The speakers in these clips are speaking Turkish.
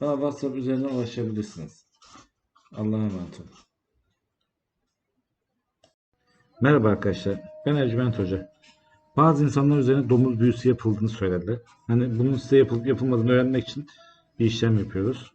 bana WhatsApp üzerinden ulaşabilirsiniz. Allah'a emanet olun. Merhaba arkadaşlar. Ben Ercüment Hoca. Bazı insanlar üzerine domuz büyüsü yapıldığını söylediler. Hani bunun size yapılıp yapılmadığını öğrenmek için bir işlem yapıyoruz.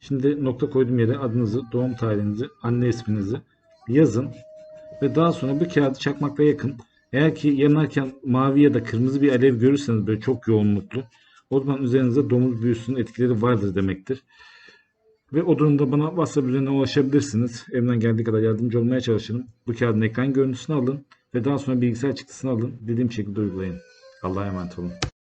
Şimdi nokta koyduğum yere adınızı, doğum tarihinizi, anne isminizi yazın ve daha sonra bu kağıdı çakmakla yakın. Eğer ki yanarken mavi ya da kırmızı bir alev görürseniz böyle çok yoğunluklu o zaman üzerinizde domuz büyüsünün etkileri vardır demektir. Ve o durumda bana WhatsApp üzerinden ulaşabilirsiniz. Elimden geldiği kadar yardımcı olmaya çalışırım. Bu kağıdın ekran görüntüsünü alın ve daha sonra bilgisayar çıktısını alın. Dediğim şekilde uygulayın. Allah'a emanet olun.